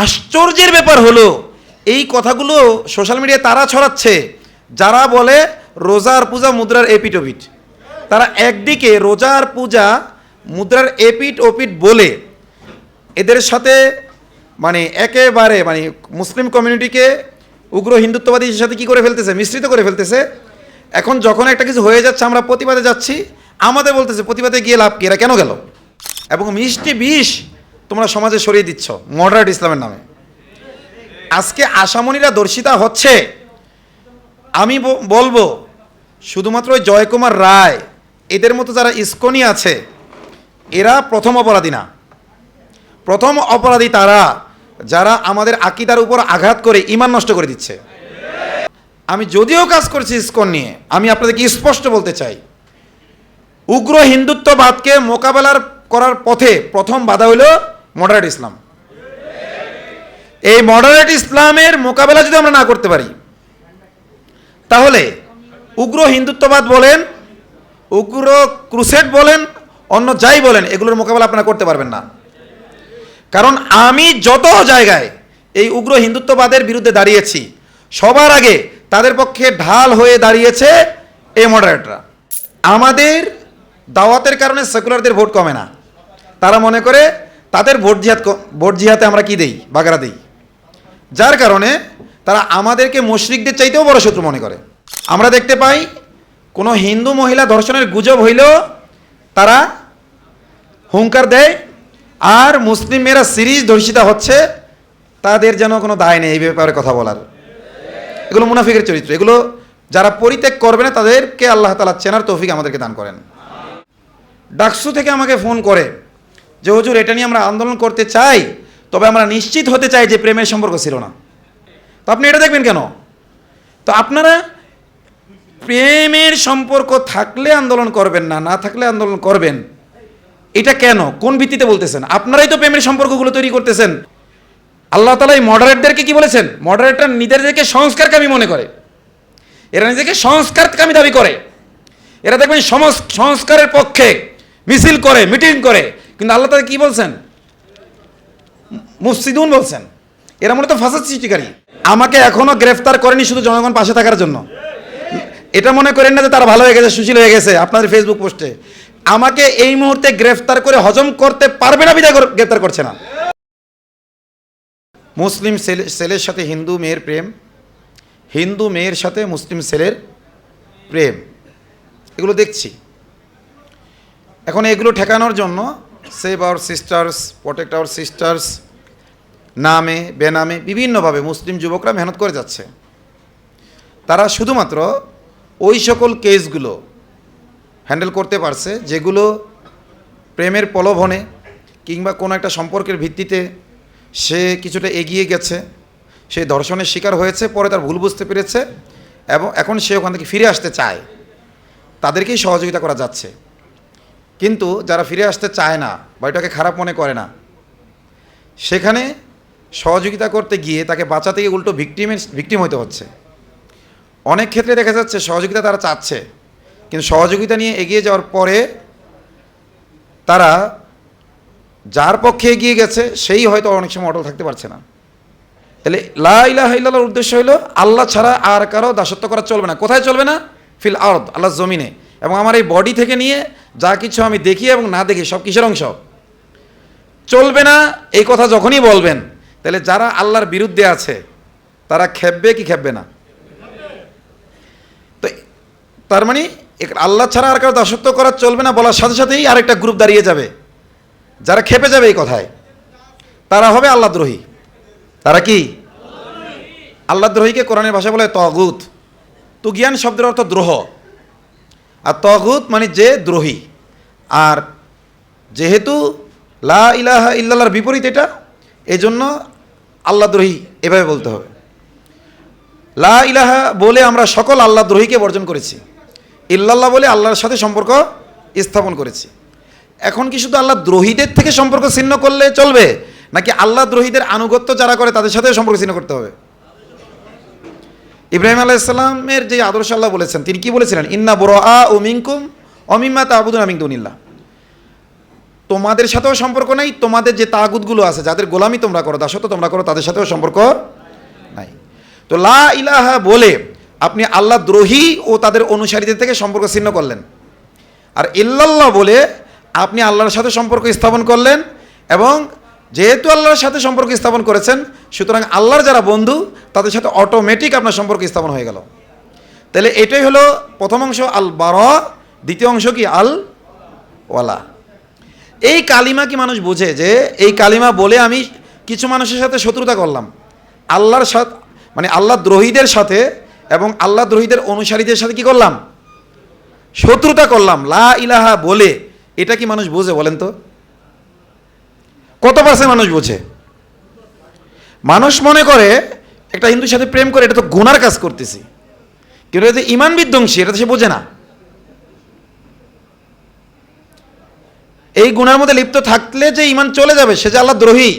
আশ্চর্যের ব্যাপার হলো, এই কথাগুলো সোশ্যাল মিডিয়ায় তারা ছড়াচ্ছে। যারা বলে রোজার পূজা মুদ্রার এপিট ওপিট তারা একদিকে রোজার পূজা মুদ্রার এপিট ওপিট বলে। এদের সাথে মানে একেবারে মানে মুসলিম কমিউনিটিকে উগ্র হিন্দুত্ববাদীর সাথে কি করে ফেলতেছে? মিশ্রিত করে ফেলতেছে। এখন যখন একটা কিছু হয়ে যাচ্ছে, আমরা প্রতিবাদে যাচ্ছি, আমাদের বলতেছে, প্রতিবাদে গিয়ে লাভ কি? এরা কেন গেল? এবং মিষ্টি বিষ তোমরা সমাজে সরিয়ে দিচ্ছ, মডারেট ইসলামের নামে। আজকে আসামনিরা দর্শিতা হচ্ছে। আমি বলব, শুধুমাত্র ওই জয়কুমার রায়, এদের মতো যারা ইস্কনি আছে, এরা প্রথম অপরাধী না। প্রথম অপরাধী তারা, যারা আমাদের আকিদার উপর আঘাত করে ইমান নষ্ট করে দিচ্ছে। আমি যদিও কাজ করছি ইস্কন নিয়ে, আমি আপনাদেরকে স্পষ্ট বলতে চাই। উগ্র হিন্দুত্ববাদকে মোকাবেলার করার পথে প্রথম বাধা হলো মডারেট ইসলাম এই মডারেট ইসলামের মোকাবেলা যদি আমরা না করতে পারি, তাহলে উগ্র হিন্দুত্ববাদ বলেন, উগ্র ক্রুসেড বলেন, অন্য যাই বলেন, এগুলোর মোকাবেলা আপনারা করতে পারবেন না। কারণ আমি যত জায়গায় এই উগ্র হিন্দুত্ববাদের বিরুদ্ধে দাঁড়িয়েছি, সবার আগে তাদের পক্ষে ঢাল হয়ে দাঁড়িয়েছে এই মডারেটরা আমাদের দাওয়াতের কারণে সেকুলারদের ভোট কমে না। তারা মনে করে তাদের ভোট জিহাদ ভোট জিহাতে আমরা কি দেই? বাগড়া দেই। যার কারণে তারা আমাদেরকে মুশরিকদের চাইতেও বড় শত্রু মনে করে। আমরা দেখতে পাই, কোনো হিন্দু মহিলা ধর্ষণের গুজব হইলেও তারা হুঙ্কার দেয় আর মুসলিম মেয়েরা সিরিজ ধর্ষিতা হচ্ছে, তাদের যেন কোনো দায় নেই, এই ব্যাপারে কথা বলার। এগুলো মুনাফিকের চরিত্র। এগুলো যারা পরিত্যাগ করবে না, তাদেরকে আল্লাহ তালা চেনার তৌফিক আমাদেরকে দান করেন। ডাকসু থেকে আমাকে ফোন করে যে হুজুর, এটা নিয়ে আমরা আন্দোলন করতে চাই, তবে আমরা নিশ্চিত হতে চাই যে প্রেমের সম্পর্ক ছিল না। তো আপনি এটা দেখবেন কেন? তো আপনারা প্রেমের সম্পর্ক থাকলে আন্দোলন করবেন না না থাকলে আন্দোলন করবেন। এটা কেন? কোন ভিত্তিতে বলতেছেন? আপনারাই তো প্রেমের সম্পর্কগুলো তৈরি করতেছেন। আল্লাহ তালা এই মডারেটদেরকে কি বলেছেন? মডারেটর নিজেদেরকে সংস্কারকামী মনে করে। এরা নিজেকে সংস্কারকামী দাবি করে। এরা দেখবেন সংস্কারের পক্ষে মিছিল করে, মিটিং করে। কিন্তু আল্লাহ তালা কি বলছেন? মুফসিদুন বলছেন। এরা মূলত ফাসাদ সৃষ্টিকারী। আমাকে এখনও গ্রেফতার করেনি শুধু জনগণ পাশে থাকার জন্য। এটা মনে করেন না যে তারা ভালো হয়ে গেছে, সুশীল হয়ে গেছে আপনাদের ফেসবুক পোস্টে। আমাকে এই মুহূর্তে গ্রেফতার করে হজম করতে পারবে না, বিদায় গ্রেফতার করছে না। মুসলিম ছেলে ছেলের সাথে হিন্দু মেয়ের প্রেম। হিন্দু মেয়ের সাথে মুসলিম ছেলের প্রেম। এগুলো দেখছি। এখন এগুলো ঠেকানোর জন্য save our sisters protect our sisters নামে, বেনামে বিভিন্নভাবে মুসলিম যুবকরা মেহনত করে যাচ্ছে। তারা শুধুমাত্র ওই সকল কেসগুলো হ্যান্ডেল করতে পারছে, যেগুলো প্রেমের প্রলোভনে কিংবা কোনো একটা সম্পর্কের ভিত্তিতে সে কিছুটা এগিয়ে গেছে, সে ধর্ষণের শিকার হয়েছে, পরে তার ভুল বুঝতে পেরেছে, এবং এখন সে ওখান থেকে ফিরে আসতে চায়। তাদেরকেই সহযোগিতা করা যাচ্ছে। কিন্তু যারা ফিরে আসতে চায় না বা এটাকে খারাপ মনে করে না, সেখানে সহযোগিতা করতে গিয়ে তাকে বাঁচাতে গিয়ে উল্টো ভিকটিমের ভিকটিম হতে হচ্ছে। অনেক ক্ষেত্রে দেখা যাচ্ছে সহযোগিতা তারা চাচ্ছে, কিন্তু সহযোগিতা নিয়ে এগিয়ে যাওয়ার পরে তারা যার পক্ষে এগিয়ে গেছে, সেই হয়তো অনেক সময় অটল থাকতে পারছে না। তাহলে লা ইলাহা ইল্লাল্লাহর উদ্দেশ্য হলো আল্লাহ ছাড়া আর কারও দাসত্ব করা চলবে না। কোথায় চলবে না? ফিল আর্দ আল্লাহ জমিনে। এবং আমার এই বডি থেকে নিয়ে যা কিছু আমি দেখি এবং না দেখি, সব কিসের অংশ? চলবে না, এই কথা যখনই বলবেন, তাহলে যারা আল্লাহর বিরুদ্ধে আছে, তারা খেপবে কি খেপবে না? তো তার মানে আল্লাহ ছাড়া আর কারও দাসত্ব করা চলবে না বলার সাথে সাথেই আরেকটা গ্রুপ দাঁড়িয়ে যাবে। যারা খেপে যাবে এই কথায়, তারা হবে আল্লাহদ্রোহী তারা কি? আল্লাহদ্রোহীকে কোরআনের ভাষা বলে তগুত। তুগিয়ান শব্দের অর্থ দ্রোহ। আর তগুত মানে যে দ্রোহী। আর যেহেতু লা ইলাহা ইল্লাল্লাহর বিপরীত এটা, এজন্য আল্লাহদ্রোহী এভাবে বলতে হবে। লা ইলাহা বলে আমরা সকল আল্লাহ দ্রোহীকে বর্জন করেছি। ইল্লাল্লাহ বলে আল্লাহর সাথে সম্পর্ক স্থাপন করেছি। এখন কি শুধু আল্লাহ দ্রোহীদের থেকে সম্পর্ক ছিন্ন করলে চলবে, নাকি আল্লাহ দ্রোহীদের আনুগত্য যারা করে তাদের সাথে সম্পর্ক ছিন্ন করতে হবে? ইব্রাহিম আলাইসাল্লামের যে আদর্শ আল্লাহ বলেছেন, তিনি কি বলেছিলেন? ইন্না বড় আ ও মিঙ্কুম অমিম্মা তা আবুদুন আমিং দুনিল্লা তোমাদের সাথেও সম্পর্ক নাই, তোমাদের যে তাগুতগুলো আছে, যাদের গোলামি তোমরা করো, দাসত্ব তোমরা করো, তাদের সাথেও সম্পর্ক নাই। তো লা ইলাহা বলে আপনি আল্লাহ দ্রোহী ও তাদের অনুসারীদের থেকে সম্পর্ক ছিন্ন করলেন। আর ইল্লাল্লাহ বলে আপনি আল্লাহর সাথে সম্পর্ক স্থাপন করলেন এবং যেহেতু আল্লাহর সাথে সম্পর্ক স্থাপন করেছেন, সুতরাং আল্লাহর যারা বন্ধু, তাদের সাথে অটোমেটিক আপনার সম্পর্ক স্থাপন হয়ে গেল। তাহলে এটাই হলো প্রথম অংশ আল বারা দ্বিতীয় অংশ কি? আল ওয়ালা এই কালিমা কি মানুষ বোঝে যে, এই কালিমা বলে আমি কিছু মানুষের সাথে শত্রুতা করলাম। আল্লাহর সাথে মানে আল্লাহ দ্রোহীদের সাথে এবং আল্লাহ দ্রোহীদের অনুসারীদের সাথে কি করলাম? শত্রুতা করলাম। লা ইলাহা বলে, এটা কি মানুষ বোঝে বলেন তো? কত পার্সেন্ট মানুষ বোঝে? মানুষ মনে করে একটা হিন্দুর সাথে প্রেম করে এটা তো গুনার কাজ করতেছি। কিন্তু এটা ইমান বিধ্বংসী, এটা তো সে বোঝে না। এই গুণার মধ্যে লিপ্ত থাকলে যে ইমান চলে যাবে, সে যে আল্লাহ দ্রোহী।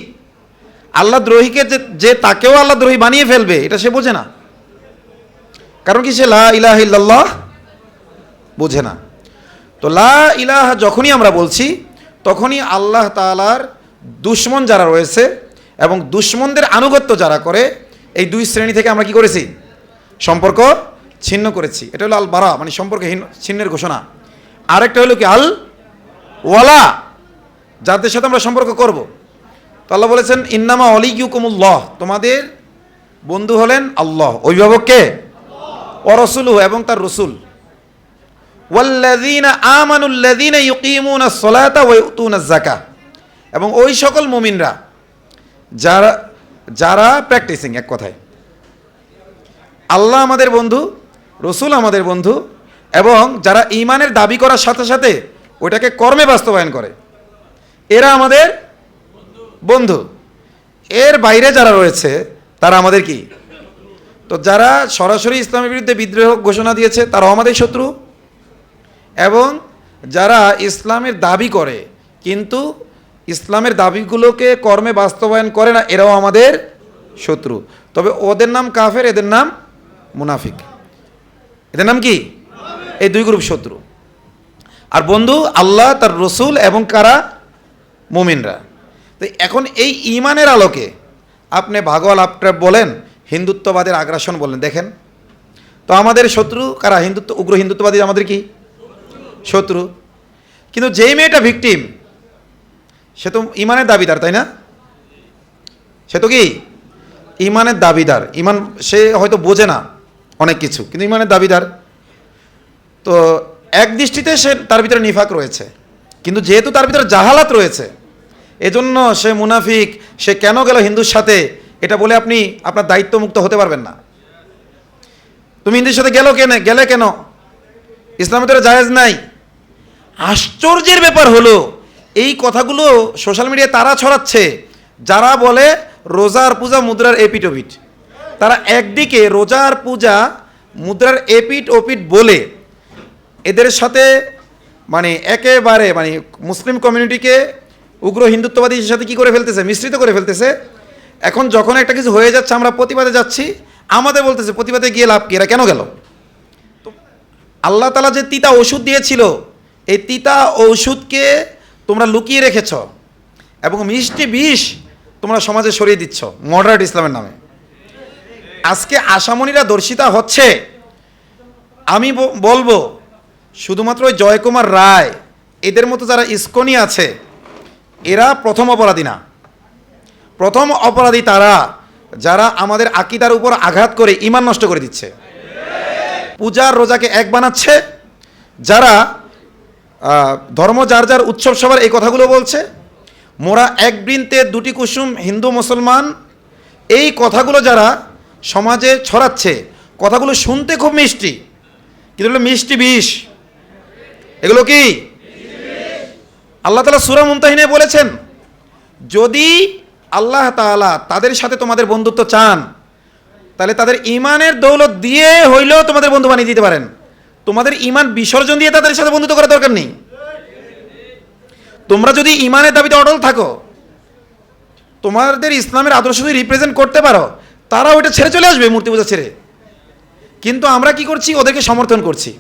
আল্লাহ দ্রোহীকে যে তাকেও আল্লাহ দ্রোহী বানিয়ে ফেলবে, এটা সে বোঝে না। কারণ কি সে লা ইলাহ ইল্লাল্লাহ বোঝে না। তো লা ইলাহ যখনই আমরা বলছি, তখনই আল্লাহ তাআলার দুশ্মন যারা রয়েছে এবং দুশ্মনদের আনুগত্য যারা করে, এই দুই শ্রেণি থেকে আমরা কি করেছি? সম্পর্ক ছিন্ন করেছি। এটা হলো আল বারা মানে সম্পর্কহীন, ছিন্নের ঘোষণা। আরেকটা হলো কি আল ওয়ালা যাদের সাথে আমরা সম্পর্ক করব। তো আল্লাহ বলেছেন, ইন্নামা অলি অলিকুমুল্লাহ তোমাদের বন্ধু হলেন আল্লাহ। অভিভাবককে অরসুলু এবং তার রসুল। ওয়াল্লাযীনা আমানুল্লাযীনা ইউকিমুনা সলাতা ওয়া ইউতুনা যাকা এবং ওই সকল মুমিনরা, যারা যারা প্র্যাকটিসিং এক কথায়। আল্লাহ আমাদের বন্ধু, রসুল আমাদের বন্ধু, এবং যারা ইমানের দাবি করার সাথে সাথে ওইটাকে কর্মে বাস্তবায়ন করে, এরা আমাদের বন্ধু। এর বাইরে যারা রয়েছে, তারা আমাদের কি? তো যারা সরাসরি ইসলামের বিরুদ্ধে বিদ্রোহ ঘোষণা দিয়েছে, তারাও আমাদের শত্রু। এবং যারা ইসলামের দাবি করে, কিন্তু ইসলামের দাবিগুলোকে কর্মে বাস্তবায়ন করে না, এরাও আমাদের শত্রু। তবে ওদের নাম কাফের, এদের নাম মুনাফিক। এদের নাম কি? এই দুই গ্রুপ শত্রু। আর বন্ধু, আল্লাহ, তার রসুল এবং কারা? মুমিনরা। তো এখন এই ইমানের আলোকে আপনি ভাগওয়াল আপনার বলেন, হিন্দুত্ববাদের আগ্রাসন বলেন, দেখেন। তো আমাদের শত্রু কারা? হিন্দুত্ব, উগ্র হিন্দুত্ববাদী আমাদের কি? শত্রু। কিন্তু যেই মেয়েটা ভিকটিম সে তো ইমানের দাবিদার, তাই না? সে তো কি? ইমানের দাবিদার। ইমান, সে হয়তো বোঝে না অনেক কিছু, কিন্তু ইমানের দাবিদার। তো এক দৃষ্টিতে সে তার ভিতরে নিফাক রয়েছে, কিন্তু যেহেতু তার ভিতরে জাহালাত রয়েছে, এজন্য সে মুনাফিক, সে কেন গেল হিন্দুর সাথে, এটা বলে আপনি আপনার দায়িত্ব মুক্ত হতে পারবেন না। তুমি হিন্দুর সাথে গেল কেন, গেলে কেন? ইসলামের তো জায়েজ নাই। আশ্চর্যের ব্যাপার হলো এই কথাগুলো সোশ্যাল মিডিয়ায় তারা ছড়াচ্ছে। যারা বলে রোজার পূজা মুদ্রার এপিট ওপিট তারা একদিকে রোজার পূজা মুদ্রার এপিট ওপিট বলে। এদের সাথে মানে একেবারে মানে মুসলিম কমিউনিটিকে উগ্র হিন্দুত্ববাদীর সাথে কি করে ফেলতেছে? মিশ্রিত করে ফেলতেছে। এখন যখন একটা কিছু হয়ে যাচ্ছে, আমরা প্রতিবাদে যাচ্ছি। আমাদের বলতেছে, প্রতিবাদে গিয়ে লাভ কি? এরা কেন গেল? আল্লাহ তালা যে তিতা ওষুধ দিয়েছিল, এই তিতা ঔষধকে তোমরা লুকিয়ে রেখেছ এবং মিষ্টি বিষ তোমরা সমাজে সরিয়ে দিচ্ছ, মডারেট ইসলামের নামে। আজকে আসামনিরা দর্শিতা হচ্ছে। আমি বলব, শুধুমাত্র ওই জয়কুমার রায়, এদের মতো যারা ইস্কনি আছে, এরা প্রথম অপরাধী না। প্রথম অপরাধী তারা, যারা আমাদের আকিদার উপর আঘাত করে ইমান নষ্ট করে দিচ্ছে। পূজার রোজাকে এক বানাচ্ছে, যারা ধর্ম যার যার উৎসব সবার এই কথাগুলো বলছে। মোরা এক বৃন্তে দুটি কুসুম হিন্দু মুসলমান, এই কথাগুলো যারা সমাজে ছড়াচ্ছে, কথাগুলো শুনতে খুব মিষ্টি। কিন্তু মিষ্টি বিষ। এগুলো কি? আল্লাহ তালা সুরা মুমতাহিনে বলেছেন, যদি আল্লাহ তাআলা তাদের সাথে তোমাদের বন্ধুত্ব চান, তাহলে তাদের ইমানের দৌলত দিয়ে হইলেও তোমাদের বন্ধু বানিয়ে দিতে পারেন। তোমাদের ইমান বিসর্জন দিয়ে তাদের সাথে বন্ধুত্ব করার দরকার নেই। তোমরা যদি ইমানের দাবিতে অটল থাকো, তোমাদের ইসলামের আদর্শ যদি রিপ্রেজেন্ট করতে পারো তারা ওইটা ছেড়ে চলে আসবে মূর্তি পূজা ছেড়ে। কিন্তু আমরা কি করছি? ওদেরকে সমর্থন করছি।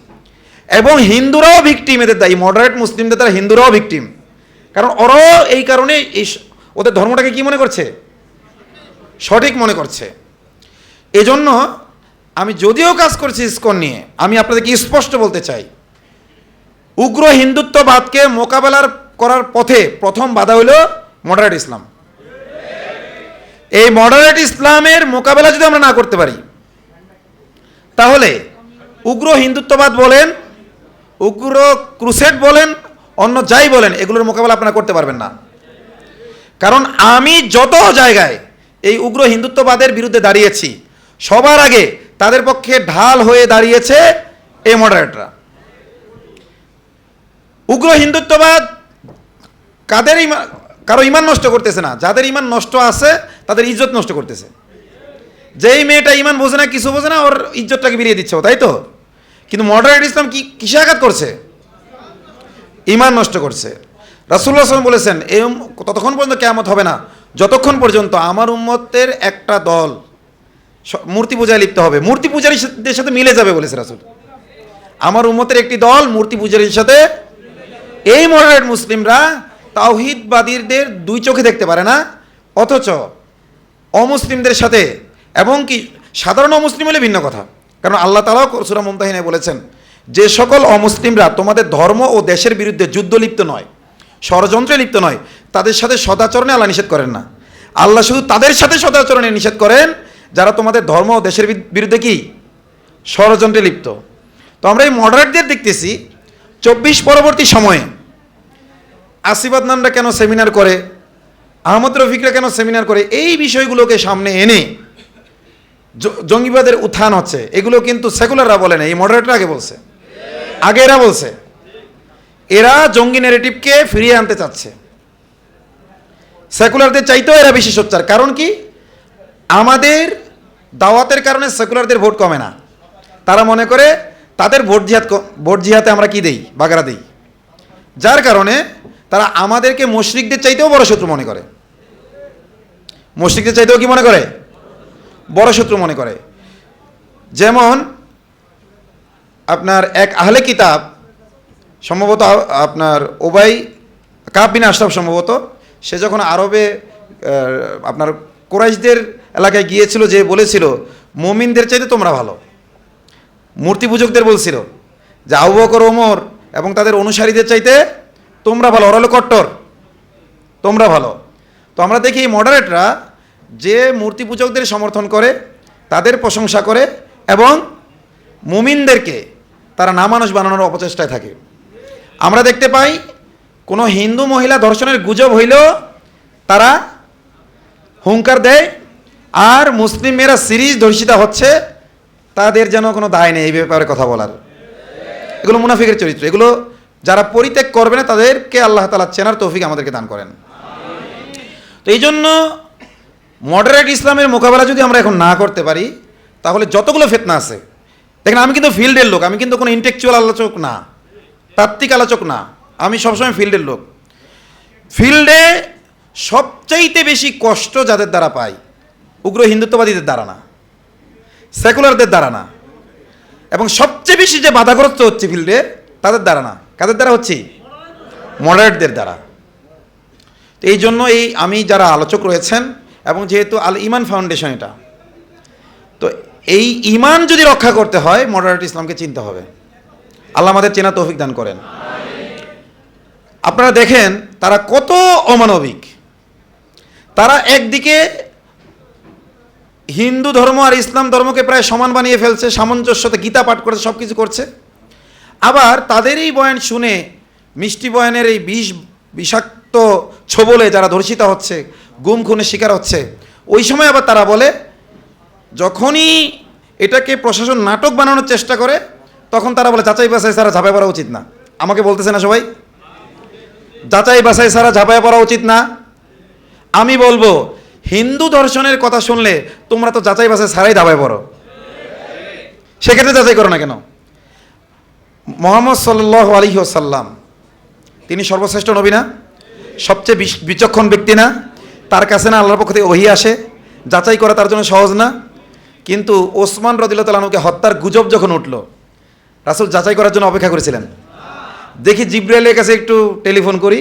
এবং হিন্দুরাও ভিকটিম এদের দায়ী। মডারেট মুসলিমদের তারা হিন্দুরাও ভিকটিম কারণ ওরাও এই কারণে এই ওদের ধর্মটাকে কি মনে করছে? সঠিক মনে করছে। এজন্য আমি যদিও কাজ করছি ইস্কন নিয়ে, আমি আপনাদেরকে স্পষ্ট বলতে চাই। উগ্র হিন্দুত্ববাদকে মোকাবেলার করার পথে প্রথম বাধা হলো মডারেট ইসলাম এই মডারেট ইসলামের মোকাবেলা যদি আমরা না করতে পারি, তাহলে উগ্র হিন্দুত্ববাদ বলেন, উগ্র ক্রুসেড বলেন, অন্য যাই বলেন, এগুলোর মোকাবেলা আপনারা করতে পারবেন না। কারণ আমি যত জায়গায় এই উগ্র হিন্দুত্ববাদের বিরুদ্ধে দাঁড়িয়েছি, সবার আগে তাদের পক্ষে ঢাল হয়ে দাঁড়িয়েছে এই মডারেটরা উগ্র হিন্দুত্ববাদ কাদের কারও ইমান নষ্ট করতেছে না। যাদের ইমান নষ্ট আছে, তাদের ইজ্জত নষ্ট করতেছে। যেই মেয়েটা ইমান বোঝে না, কিছু বোঝে না, ওর ইজ্জতটাকে বেরিয়ে দিচ্ছে তাই তো? কিন্তু মডারেট ইসলাম কি কিসে আঘাত করছে? ইমান নষ্ট করছে। রাসুল্লাহ আসলাম বলেছেন, এই ততক্ষণ পর্যন্ত কেয়ামত হবে না। যতক্ষণ পর্যন্ত আমার উম্মতের একটা দল মূর্তি পূজায় লিপ্ত হবে। মূর্তি পূজারীদের সাথে মিলে যাবে বলেছে রাসুল। আমার উম্মতের একটি দল মূর্তি পূজারীর সাথে। এই মডারেট মুসলিমরা তাওহিদবাদীদের দুই চোখে দেখতে পারে না, অথচ অমুসলিমদের সাথে এবং কি সাধারণ অমুসলিম হলে ভিন্ন কথা। কারণ আল্লাহ তালাও সুরা মমতাহিনে বলেছেন যে সকল অমুসলিমরা তোমাদের ধর্ম ও দেশের বিরুদ্ধে যুদ্ধ লিপ্ত নয়, ষড়যন্ত্রে লিপ্ত নয়, তাদের সাথে সদাচরণে আল্লাহ নিষেধ করেন না। আল্লাহ শুধু তাদের সাথে সদাচরণে নিষেধ করেন যারা তোমাদের ধর্ম দেশের বিরুদ্ধে কি? ষড়যন্ত্রে লিপ্ত। তো আমরা এই মডারেটদের দেখতেছি চব্বিশ পরবর্তী সময়ে আসিবাদ নানরা কেন সেমিনার করে? আহমদ রফিকরা কেন সেমিনার করে? এই বিষয়গুলোকে সামনে এনে জঙ্গিবাদের উত্থান হচ্ছে। এগুলো কিন্তু সেকুলাররা বলে না, এই মডারেটরা আগে বলছে। আগে এরা বলছে। এরা জঙ্গি নেগেটিভকে ফিরিয়ে আনতে চাচ্ছে। সেকুলারদের চাইতেও এরা বেশি সোচ্চার। কারণ কি? আমাদের দাওয়াতের কারণে সেকুলারদের ভোট কমে না। তারা মনে করে তাদের ভোট জিহাদ ভোট জিহাতে আমরা কি দেই? বাগারা দেই। যার কারণে তারা আমাদেরকে মুশরিকদের চাইতেও বড় শত্রু মনে করে। মুশরিকদের চাইতেও কি মনে করে? বড় শত্রু মনে করে। যেমন আপনার এক আহলে কিতাব, সম্ভবত আপনার ওবাই কাব বিন আশরাফ সম্ভবত, সে যখন আরবে আপনার কোরাইশদের এলাকায় গিয়েছিল যে বলেছিল, মুমিনদের চাইতে তোমরা ভালো। মূর্তি পূজকদের বলছিল যে, আবু ওমর এবং তাদের অনুসারীদের চাইতে তোমরা ভালো। ওরা হলো কট্টর। তোমরা ভালো। তো আমরা দেখি এই মডারেটরা যে মূর্তি পূজকদের সমর্থন করে, তাদের প্রশংসা করে এবং মুমিনদেরকে তারা নামানুষ বানানোর অপচেষ্টায় থাকে। আমরা দেখতে পাই কোনো হিন্দু মহিলা ধর্ষণের গুজব হইলেও তারা হুঙ্কার দেয় আর মুসলিম মেয়েরা সিরিজ ধর্ষিতা হচ্ছে, তাদের যেন কোনো দায় নেই, এই ব্যাপারে কথা বলার। এগুলো মুনাফিকের চরিত্র। এগুলো যারা পরিত্যাগ করবে না, তাদেরকে আল্লাহ তালা চেনার তৌফিক আমাদেরকে দান করেন। তো এই জন্য মডারেট ইসলামের মোকাবেলা যদি আমরা এখন না করতে পারি, তাহলে যতগুলো ফেতনা আছে, দেখেন আমি কিন্তু ফিল্ডের লোক, আমি কিন্তু কোনো ইন্টেকচুয়াল আলোচক না, তাত্ত্বিক আলোচক না, আমি সবসময় ফিল্ডের লোক। ফিল্ডে সবচাইতে বেশি কষ্ট যাদের দ্বারা পাই উগ্র হিন্দুত্ববাদীদের দ্বারা না সেকুলারদের দ্বারা না এবং সবচেয়ে বেশি যে বাধাগ্রস্ত হচ্ছে ফিল্ডে তাদের দ্বারা না কাদের দ্বারা হচ্ছে? মডারেটদের দ্বারা। তো এই জন্য এই আমি যারা আলোচক রয়েছেন, এবং যেহেতু আল ইমান ফাউন্ডেশন এটা, তো এই ইমান যদি রক্ষা করতে হয় মডারেট ইসলামকে চিনতে হবে। আল্লাহ আমাদের চেনা তৌফিক দান করেন। আপনারা দেখেন, তারা কত অমানবিক। তারা একদিকে হিন্দু ধর্ম আর ইসলাম ধর্মকে প্রায় সমান বানিয়ে ফেলছে, সামঞ্জস্যতে গীতা পাঠ করছে সব কিছু করছে। আবার তাদের এই বয়ান শুনে, মিষ্টি বয়ানের এই বিষ, বিষাক্ত ছোবলে যারা ধর্ষিত হচ্ছে, গুম খুনের শিকার হচ্ছে, ওই সময় আবার তারা বলে, যখনই এটাকে প্রশাসন নাটক বানানোর চেষ্টা করে, তখন তারা বলে, যাচাই বাছাই সারা ঝাঁপায় পড়া উচিত না। আমাকে বলতেছে না সবাই? যাচাই বাছাই সারা ঝাঁপায় পড়া উচিত না। আমি বলব হিন্দু দর্শনের কথা শুনলে তোমরা তো যাচাই বাছাই ছাড়াই দাবায় পড়ো। সেক্ষেত্রে যাচাই করো না কেন? মোহাম্মদ সাল্লাহ আলী সাল্লাম তিনি সর্বশ্রেষ্ঠ নবী না? সবচেয়ে বিচক্ষণ ব্যক্তি না? তার কাছে না আল্লাহর পক্ষ থেকে ওহি আসে? যাচাই করা তার জন্য সহজ না? কিন্তু ওসমান রদিল্লা তালানুকে হত্যার গুজব যখন উঠল, রাসুল যাচাই করার জন্য অপেক্ষা করেছিলেন। দেখি জিব্রাইলের কাছে একটু টেলিফোন করি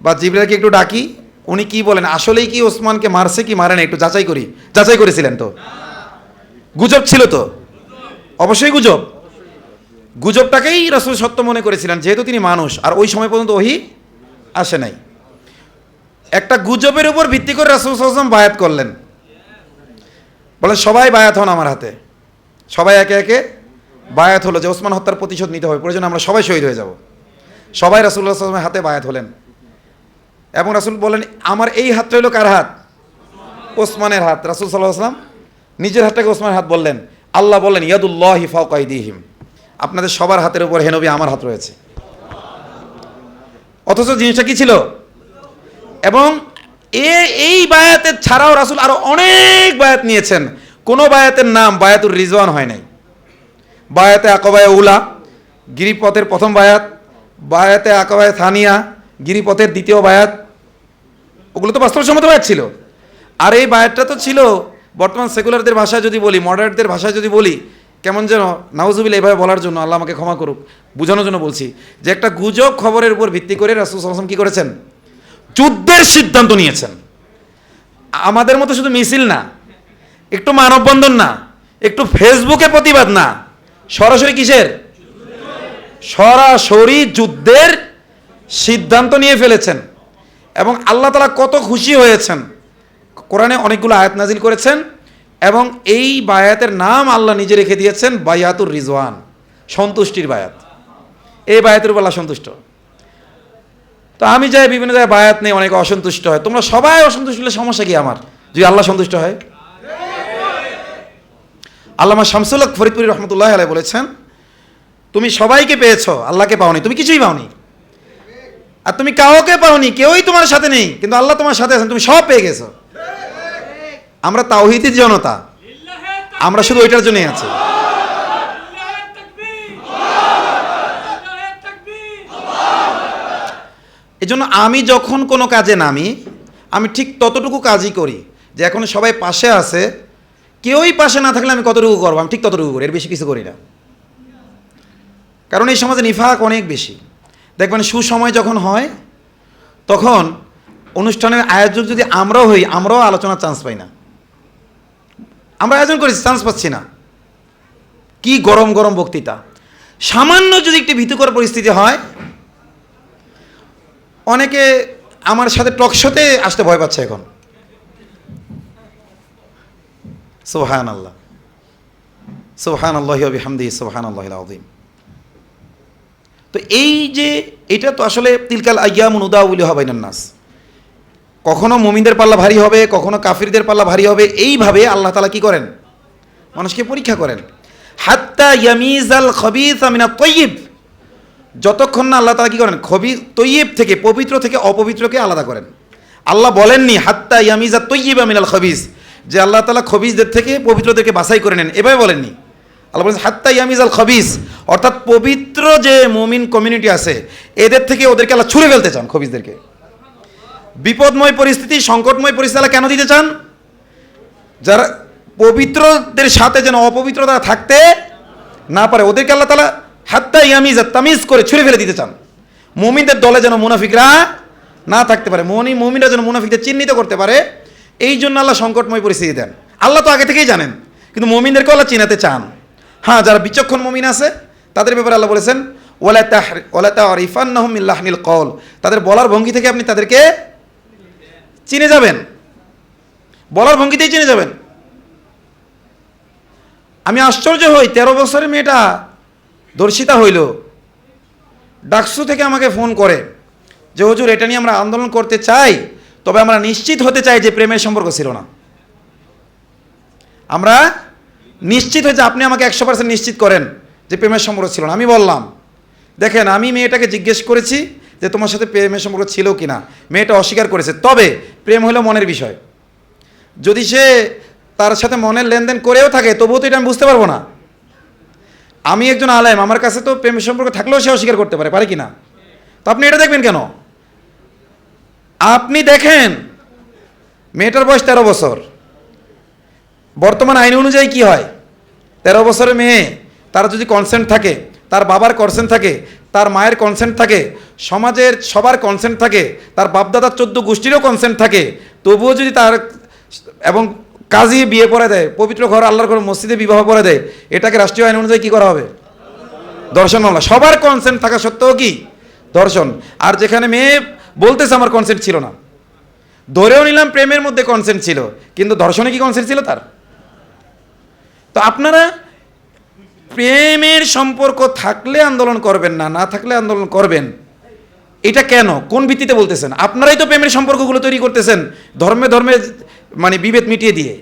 বা জিবরাকে একটু ডাকি উনি কি বলেন? আসলেই কি ওসমানকে মারছে কি মারে না একটু যাচাই করি। যাচাই করেছিলেন তো? গুজব ছিল তো? অবশ্যই গুজব। গুজবটাকেই রসুল সত্য মনে করেছিলেন, যেহেতু তিনি মানুষ, আর ওই সময় পর্যন্ত ওহি আসে নাই। একটা গুজবের উপর ভিত্তি করে রাসুল সাল্লাম বায়াত করলেন। বলে সবাই বায়াত হন আমার হাতে। সবাই একে একে বায়াত হলো যে ওসমান হত্যার প্রতিশোধ নিতে হবে। প্রয়োজন আমরা সবাই শহীদ হয়ে যাব। সবাই রাসুল্লাহ সাল্লামের হাতে বায়াত হলেন। এবং রাসুল বলেন, আমার এই হাতটা হলো কার হাত? ওসমানের হাত। রাসুল সাল্লাহ আসলাম নিজের হাতটাকে ওসমানের হাত বললেন। আল্লাহ বললেন, ইয়াদুল্লাহ ফাউকাইদিহিম আপনাদের সবার হাতের উপর হেনবি আমার হাত রয়েছে। অথচ জিনিসটা কি ছিল? এবং এ, এই বায়াতের ছাড়াও রাসুল আরও অনেক বায়াত নিয়েছেন। কোনো বায়াতের নাম বায়াতুর রিজওয়ান হয় নাই। বায়াতে আকবায় উলা, গিরিপথের প্রথম বায়াত। বায়াতে আকবায় থানিয়া, গিরিপথের দ্বিতীয় বায়াত। ওগুলো তো বাস্তবসম্মত বায়াত ছিল। আর এই বায়াতটা তো ছিল, বর্তমান সেকুলারদের ভাষায় যদি বলি মডারেটদের ভাষায় যদি বলি, কেমন যেন নাউজুবিল এভাবে বলার জন্য, আল্লাহ আমাকে ক্ষমা করুক, বোঝানোর জন্য বলছি, যে একটা গুজব খবরের উপর ভিত্তি করে রাসুল সাল্লাম কী করেছেন? যুদ্ধের সিদ্ধান্ত নিয়েছেন। আমাদের মতো শুধু মিছিল না, একটু মানববন্ধন না, একটু ফেসবুকে প্রতিবাদ না, সরাসরি কিসের? সরাসরি যুদ্ধের সিদ্ধান্ত নিয়ে ফেলেছেন। এবং আল্লাহ তালা কত খুশি হয়েছেন। কোরআনে অনেকগুলো আয়াত নাজিল করেছেন এবং এই বায়াতের নাম আল্লাহ নিজে রেখে দিয়েছেন, বায়াতুর রিজওয়ান, সন্তুষ্টির বায়াত। এই বায়াতের উপর আল্লাহ সন্তুষ্ট। তো আমি যাই বিভিন্ন জায়গায় বায়াত নেই, অনেকে অসন্তুষ্ট হয়। তোমরা সবাই অসন্তুষ্ট হলে সমস্যা কি আমার? যদি আল্লাহ সন্তুষ্ট হয়। আল্লামা শামসুল হক ফরিদপুরি রহমতুল্লাহ আলাই বলেছেন, তুমি সবাইকে পেয়েছ, আল্লাহকে পাওনি। তুমি কিছুই পাওনি। আর তুমি কাউকে পাওনি, কেউই তোমার সাথে নেই, কিন্তু আল্লাহ তোমার সাথে আছেন, তুমি সব পেয়ে গেছো। আমরা তাওহিদের জনতা, আমরা শুধু ওইটার জন্যই আছি। এই জন্য আমি যখন কোনো কাজে নামি, আমি ঠিক ততটুকু কাজই করি, যে এখন সবাই পাশে আছে, কেউই পাশে না থাকলে আমি কতটুকু করব? আমি ঠিক ততটুকু করি, এর বেশি কিছু করি না। কারণ এই সমাজে নিফাক অনেক বেশি। দেখবেন সুসময় যখন হয়, তখন অনুষ্ঠানের আয়োজক যদি আমরাও হই, আমরাও আলোচনার চান্স পাই না। আমরা আয়োজন করেছি চান্স পাচ্ছি না। কি গরম গরম বক্তৃতা। সামান্য যদি একটি ভীতিকর পরিস্থিতি হয়, অনেকে আমার সাথে টকশোতে আসতে ভয় পাচ্ছে এখন। সোহান আল্লাহ সোহান আল্লাহ হামদি সোহান আল্লাহ আদিম তো এই যে এটা তো আসলে তিলকাল আয়ামুন উদাউলি হবে নাস কখনো মমিনদের পাল্লা ভারী হবে, কখনো কাফিরদের পাল্লা ভারী হবে, এইভাবে আল্লাহ তালা কি করেন? মানুষকে পরীক্ষা করেন। হাত্তা ইয়ামিজ আল খবিজ আমিনা তৈব যতক্ষণ না আল্লাহ তালা কি করেন? খবি তৈব থেকে, পবিত্র থেকে অপবিত্রকে আলাদা করেন। আল্লাহ বলেননি, হাত্তা ইয়ামিজা তৈব আমিনাল খবিজ যে আল্লাহ তালা খবিজদের থেকে, পবিত্রদেরকে বাছাই করে নেন, এভাবে বলেননি। আল্লাহ বলেন, হাত্তা ইয়ামিজ আল খবিজ অর্থাৎ পবিত্র যে মুমিন কমিউনিটি আছে, এদের থেকে ওদেরকে আল্লাহ ছুড়ে ফেলতে চান খবিজদেরকে বিপদময় পরিস্থিতি, সংকটময় পরিস্থিতি আল্লাহ কেন দিতে চান? যারা পবিত্রদের সাথে যেন অপবিত্রতা থাকতে না পারে, ওদেরকে আল্লাহ তালা হাত্তা ইয়ামিজ তামিজ করে ছুঁড়ে ফেলে দিতে চান। মুমিনদের দলে যেন মুনাফিকরা না থাকতে পারে, মনি মুমিনরা যেন মুনাফিকদের চিহ্নিত করতে পারে, এই জন্য আল্লাহ সংকটময় পরিস্থিতি দেন। আল্লাহ তো আগে থেকেই জানেন, কিন্তু মুমিনদেরকে আল্লাহ চিনাতে চান। হ্যাঁ যারা বিচক্ষণ মমিন আছে, তাদের ব্যাপারে আল্লাহ বলেছেন ওলা তাহ ওলা তাহরিফান নাহমিল্লাহনিল কল তাদের বলার ভঙ্গি থেকে আপনি তাদেরকে চিনে যাবেন। বলার ভঙ্গিতেই চিনে যাবেন। আমি আশ্চর্য হই, তেরো বছরের মেয়েটা দর্শিতা হইল। ডাকসু থেকে আমাকে ফোন করে যে, হুজুর, এটা নিয়ে আমরা আন্দোলন করতে চাই, তবে আমরা নিশ্চিত হতে চাই যে প্রেমের সম্পর্ক ছিল না। আমরা নিশ্চিত হয়েছে, আপনি আমাকে একশো পার্সেন্ট নিশ্চিত করেন যে প্রেমের সম্পর্ক ছিল না। আমি বললাম, দেখেন, আমি মেয়েটাকে জিজ্ঞেস করেছি যে তোমার সাথে প্রেমের সম্পর্ক ছিল কি না। মেয়েটা অস্বীকার করেছে। তবে প্রেম হলো মনের বিষয়। যদি সে তার সাথে মনের লেনদেন করেও থাকে, তবুও তো এটা আমি বুঝতে পারব না। আমি একজন আলেম, আমার কাছে তো প্রেমের সম্পর্ক থাকলেও সে অস্বীকার করতে পারে পারে কি না? তো আপনি এটা দেখবেন কেন? আপনি দেখেন, মেয়েটার বয়স তেরো বছর। বর্তমান আইন অনুযায়ী কি হয়? তেরো বছরের মেয়ে, তার যদি কনসেন্ট থাকে, তার বাবার কনসেন্ট থাকে, তার মায়ের কনসেন্ট থাকে, সমাজের সবার কনসেন্ট থাকে, তার বাপদাদার চোদ্দ গোষ্ঠীরও কনসেন্ট থাকে, তবুও যদি তার এবং কাজী বিয়ে পড়ে দেয়, পবিত্র ঘর আল্লাহর ঘর মসজিদে বিবাহ করে দেয়, এটাকে রাষ্ট্রীয় আইন অনুযায়ী কী করা হবে? দর্শন মামলা। সবার কনসেন্ট থাকা সত্ত্বেও কি? দর্শন। আর যেখানে মেয়ে বলতেছে আমার কনসেন্ট ছিল না, ধরেও নিলাম প্রেমের মধ্যে কনসেন্ট ছিল, কিন্তু দর্শনে কি কনসেন্ট ছিল তার? তো আপনারা প্রেমের সম্পর্ক থাকলে আন্দোলন করবেন না না থাকলে আন্দোলন করবেন। এটা কেন? কোন ভিত্তিতে বলতেছেন? আপনারাই তো প্রেমের সম্পর্কগুলো তৈরি করতেছেন, ধর্মে ধর্মে মানে বিভেদ মিটিয়ে দিয়ে।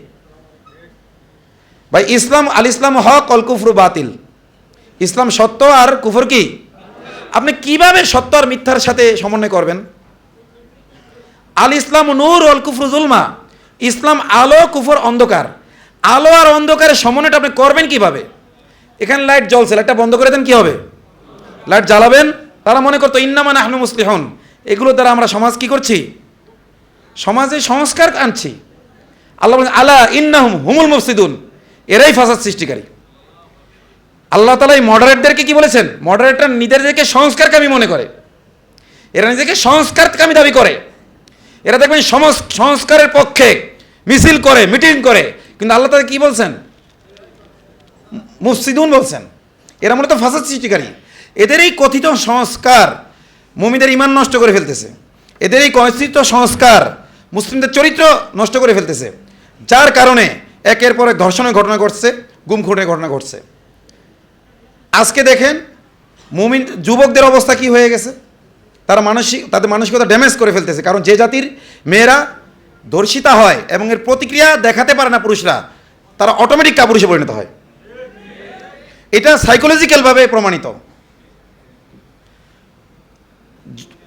ভাই, ইসলাম, আল ইসলাম হক, অল কুফরু বাতিল। ইসলাম সত্য আর কুফর কি? আপনি কীভাবে সত্য আর মিথ্যার সাথে সমন্বয় করবেন? আল ইসলাম নূর, অল কুফরু জুলমা। ইসলাম আলো, কুফর অন্ধকার। আলো আর অন্ধকারের সমন্বয়টা আপনি করবেন কীভাবে? এখানে লাইট জ্বলছে লাইটটা বন্ধ করে দেন, কি হবে? লাইট জ্বালাবেন। তারা মনে করতো ইন্নামান আহমে মুসলিহন। এগুলো দ্বারা আমরা সমাজ কি করছি? সমাজে সংস্কার আনছি। আল্লাহ আলা ইন্নাহুম হুমুল মুফসিদুন। এরাই ফাসাদ সৃষ্টিকারী। আল্লাহ তালা এই মডারেটদেরকে কি বলেছেন? মডারেটর নিজেদেরকে সংস্কারকামী মনে করে। এরা নিজেকে সংস্কারকামী দাবি করে। এরা দেখবেন সংস্কারের পক্ষে মিছিল করে মিটিং করে। কিন্তু আল্লাহ তাদের কি বলছেন? মুফসিদুন বলছেন। এরা মূলত ফাসাদ সৃষ্টিকারী। এদের এই কথিত সংস্কার মমিদের ইমান নষ্ট করে ফেলতেছে। এদের এই কথিত সংস্কার মুসলিমদের চরিত্র নষ্ট করে ফেলতেছে। যার কারণে একের পর এক ধর্ষণের ঘটনা ঘটছে গুম খুনের ঘটনা ঘটছে। আজকে দেখেন, মুমিন যুবকদের অবস্থা কি হয়ে গেছে? তারা মানসিক, তাদের মানসিকতা ড্যামেজ করে ফেলতেছে। কারণ যে জাতির মেয়েরা ধর্ষিতা হয় এবং এর প্রতিক্রিয়া দেখাতে পারে না পুরুষরা, তারা অটোমেটিক কাপুরুষে পরিণত হয়। এটা সাইকোলজিক্যালভাবে প্রমাণিত।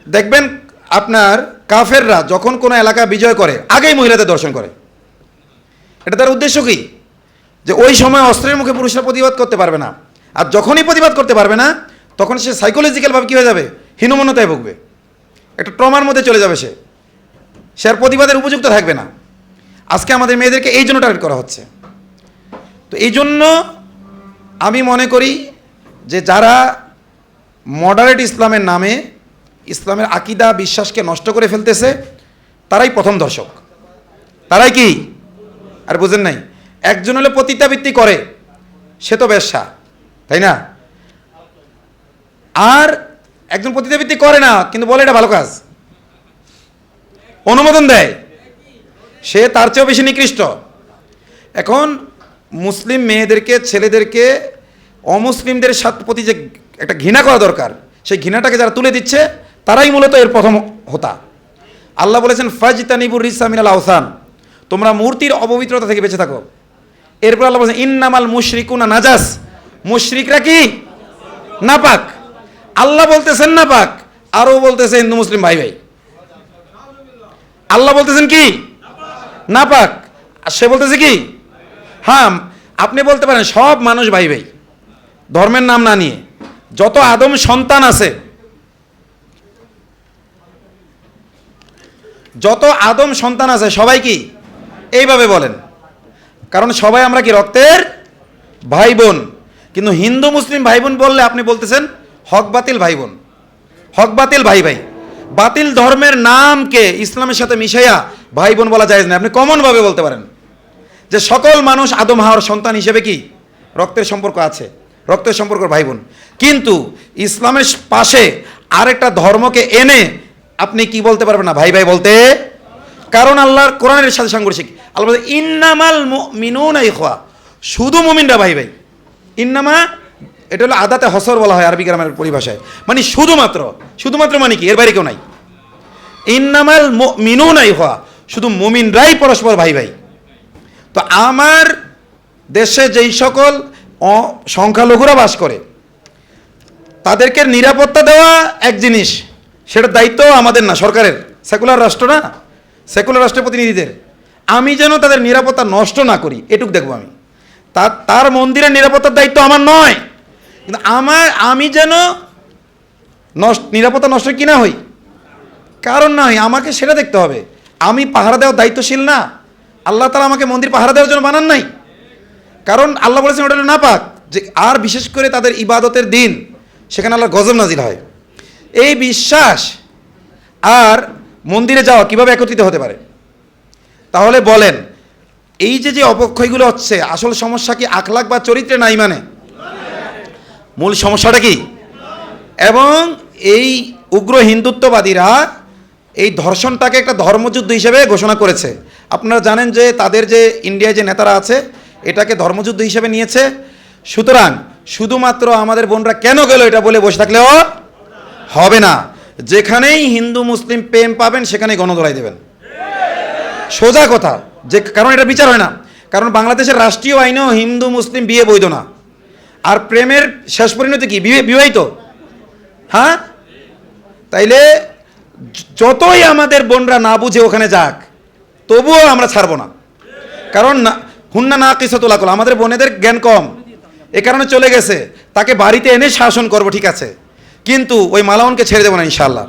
দেখবেন আপনার কাফেররা যখন কোনো এলাকা বিজয় করে, আগেই মহিলাদের দর্শন করে। এটা তার উদ্দেশ্য কি? যে ওই সময় অস্ত্রের মুখে পুরুষরা প্রতিবাদ করতে পারবে না। আর যখনই প্রতিবাদ করতে পারবে না, তখন সে সাইকোলজিক্যালভাবে কী হয়ে যাবে? হীনমন্যতায় ভুগবে। একটা ট্রমার মধ্যে চলে যাবে সে। সে আর প্রতিবাদের উপযুক্ত থাকবে না। আজকে আমাদের মেয়েদেরকে এই জন্য টার্গেট করা হচ্ছে। তো এই জন্য আমি মনে করি যে যারা মডারেট ইসলামের নামে ইসলামের আকিদা, বিশ্বাসকে নষ্ট করে ফেলতেছে, তারাই প্রথম দর্শক। তারাই কি? আর বুঝেন নাই। একজন হলে পতিতাবৃত্তি করে, সে তো ব্যবসা তাই না? আর একজন পতিতাবৃত্তি করে না, কিন্তু বলে এটা ভালো কাজ। অনুমোদন দেয়। সে তার চেয়েও বেশি নিকৃষ্ট। এখন মুসলিম মেয়েদেরকে, ছেলেদেরকে, অমুসলিমদের সাথে প্রতি যে একটা ঘৃণা করা দরকার, সেই ঘৃণাটাকে যারা তুলে দিচ্ছে, তারাই মূলত এর প্রথম হোতা। আল্লাহ বলেছেন ফাজ তানিবুর রিসামিনাল আহসান তোমরা মূর্তির অপবিত্রতা থেকে বেঁচে থাকো। এরপর আল্লাহ বলছেন, ইন্নামাল মুশরিকুনা নাজাস। মুশরিকরা কি? নাপাক। আল্লাহ বলতেছেন নাপাক। আরও বলতেছে হিন্দু মুসলিম ভাই ভাই আল্লাহ বলতেছেন কি? নাপাক। আর সে বলতেছে কি? হ্যাঁ আপনি বলতে পারেন সব মানুষ ভাই ভাই, ধর্মের নাম না নিয়ে যত আদম সন্তান আছে, যত আদম সন্তান আছে, সবাই কি? এইভাবে বলেন। কারণ সবাই আমরা কি রক্তের ভাই বোন। কিন্তু হিন্দু, মুসলিম ভাই বোন বললে আপনি বলতেছেন হক বাতিল ভাই বোন। হক বাতিল ভাই ভাই। বাতিল ধর্মের নামকে ইসলামের সাথে মিশাইয়া ভাই বোন বলা যায় না আপনি কমনভাবে বলতে পারেন যে সকল মানুষ আদম, হাওয়ার সন্তান হিসেবে কি রক্তের সম্পর্ক আছে? রক্তের সম্পর্ক ভাই বোন কিন্তু ইসলামের পাশে আরেকটা ধর্মকে এনে আপনি কি বলতে পারবেন না? ভাই ভাই বলতে? কারণ আল্লাহর কোরআনের সাথে সাংঘর্ষিক। আল্লাহ ইন্নামাল মিনুন শুধু মুমিনরা ভাই ভাই। ইন্নামা এটা হলো আদাতে হসর বলা হয় আরবি গ্রামের পরিভাষায়। মানে শুধুমাত্র শুধুমাত্র মানে কি? এর বাইরে কেউ নাই। ইন্নামাল নাই হওয়া শুধু মুমিনরাই পরস্পর ভাই ভাই। তো আমার দেশে যেই সকল সংখ্যালঘুরা বাস করে, তাদেরকে নিরাপত্তা দেওয়া এক জিনিস, সেটার দায়িত্ব আমাদের না, সরকারের। সেকুলার রাষ্ট্র না, সেকুলার রাষ্ট্রের প্রতিনিধিদের। আমি যেন তাদের নিরাপত্তা নষ্ট না করি, এটুক দেখব আমি। তার তার মন্দিরের নিরাপত্তার দায়িত্ব আমার নয়। কিন্তু আমার, আমি যেন নষ্ট, নিরাপত্তা নষ্ট কি না হই? কারণ না হই আমাকে সেটা দেখতে হবে। আমি পাহারা দেওয়ার দায়িত্বশীল না। আল্লাহ তালা আমাকে মন্দির পাহারা দেওয়ার জন্য বানান নাই। কারণ আল্লাহ বলেছেন, ওটা হলো নাপাক। যে, আর বিশেষ করে তাদের ইবাদতের দিন, সেখানে আল্লাহ গজব নাজিল হয়। এই বিশ্বাস আর মন্দিরে যাওয়া কীভাবে একত্রিত হতে পারে? তাহলে বলেন, এই যে যে অপক্ষয়গুলো হচ্ছে, আসল সমস্যা কি আখলাক বা চরিত্রে নাই মানে? মূল সমস্যাটা কি? এবং এই উগ্র হিন্দুত্ববাদীরা এই ধর্ষণটাকে একটা ধর্মযুদ্ধ হিসেবে ঘোষণা করেছে। আপনারা জানেন যে তাদের যে ইন্ডিয়ায় যে নেতারা আছে, এটাকে ধর্মযুদ্ধ হিসেবে নিয়েছে। সুতরাং শুধুমাত্র আমাদের বোনরা কেন গেল এটা বলে বসে থাকলেও হবে না। যেখানেই হিন্দু, মুসলিম প্রেম পাবেন, সেখানেই গণদোলাই দেবেন। সোজা কথা, যে কারণ এটা বিচার হয় না। কারণ বাংলাদেশের রাষ্ট্রীয় আইনেও হিন্দু, মুসলিম বিয়ে বৈধ না। আর প্রেমের শেষ পরিণতি কি? বিবাহিত? হ্যাঁ? তাইলে যতই আমাদের বোনরা না বুঝে ওখানে যাক, তবুও আমরা ছাড়বো না। কারণ হুন্না না কিসাতুল আকল, আমাদের বোনেদের জ্ঞান কম। এ কারণে চলে গেছে। তাকে বাড়িতে এনে শাসন করব, ঠিক আছে। কিন্তু ওই মালাউনকে ছেড়ে দেবো না ইনশাল্লাহ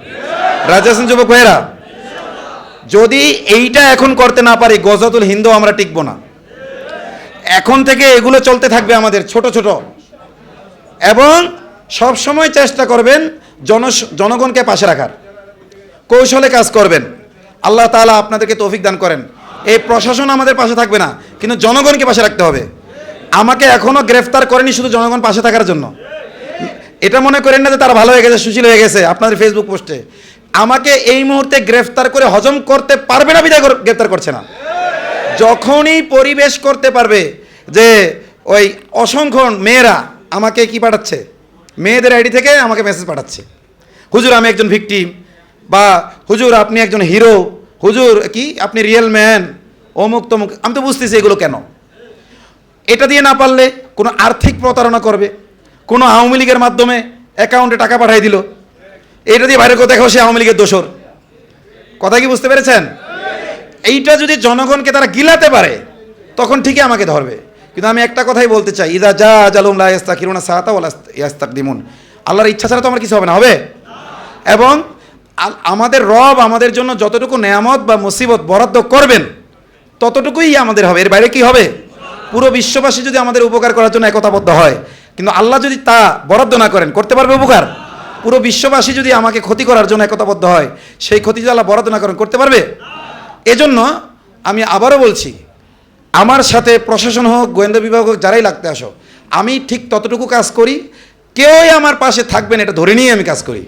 রাজা হাসান যুবক ভাইয়েরা? যদি এইটা এখন করতে না পারি গজাতুল হিন্দু আমরা টিকবো না। এখন থেকে এগুলো চলতে থাকবে আমাদের, ছোট ছোট। এবং সব সময় চেষ্টা করবেন জন জনগণকে পাশে রাখার। কৌশলে কাজ করবেন। আল্লাহ তাআলা আপনাদেরকে তৌফিক দান করেন। এই প্রশাসন আমাদের পাশে থাকবে না, কিন্তু জনগণকে পাশে রাখতে হবে। আমাকে এখনও গ্রেফতার করেনি শুধু জনগণ পাশে থাকার জন্য। এটা মনে করেন না যে তারা ভালো হয়ে গেছে, সুশীল হয়ে গেছে, আপনাদের ফেসবুক পোস্টে আমাকে এই মুহূর্তে গ্রেফতার করে হজম করতে পারবে না, বিদায় গ্রেফতার করছে না। যখনই পরিবেশ করতে পারবে যে ওই অসংখ্য মেয়েরা আমাকে কি পাঠাচ্ছে? মেয়েদের আইডি থেকে আমাকে মেসেজ পাঠাচ্ছে। হুজুর, আমি একজন ভিকটিম বা হুজুর, আপনি একজন হিরো হুজুর, কি? আপনি রিয়েল ম্যান অমুক তমুক। আমি তো বুঝতেছি এগুলো কেন। এটা দিয়ে না পারলে কোনো আর্থিক প্রতারণা করবে, কোনো আওয়ামী লীগের মাধ্যমে অ্যাকাউন্টে টাকা পাঠিয়ে দিল। এটা দিয়ে বাইরে দেখো সে আওয়ামী লীগের দোষর। কথা কি বুঝতে পেরেছেন? এইটা যদি জনগণকে তারা গিলাতে পারে, তখন ঠিকই আমাকে ধরবে। কিন্তু আমি একটা কথাই বলতে চাই, ইদা যা জালুম লা ইয়াস্তাকিরুনা সাআতা ওয়ালা ইয়াস্তাকদিমুন। আল্লাহর ইচ্ছা ছাড়া তো আমার কিছু হবে না, হবে? এবং আমাদের রব আমাদের জন্য যতটুকু নেয়ামত বা মুসিবত বরাদ্দ করবেন, ততটুকুই আমাদের হবে। এর বাইরে কি হবে? পুরো বিশ্ববাসী যদি আমাদের উপকার করার জন্য একতাবদ্ধ হয়, কিন্তু আল্লাহ যদি তা বরাদ্দ না করেন, করতে পারবে উপকার? পুরো বিশ্ববাসী যদি আমাকে ক্ষতি করার জন্য একতাবদ্ধ হয়, সেই ক্ষতি যদি আল্লাহ বরাদ্দ না করেন, করতে পারবে? এজন্য আমি আবারও বলছি আমার সাথে প্রশাসন হোক, গোয়েন্দা বিভাগ হোক, যারাই লাগতে আসো আমি ঠিক ততটুকু কাজ করি। কেউই আমার পাশে থাকবেন এটা ধরে নিয়ে আমি কাজ করি।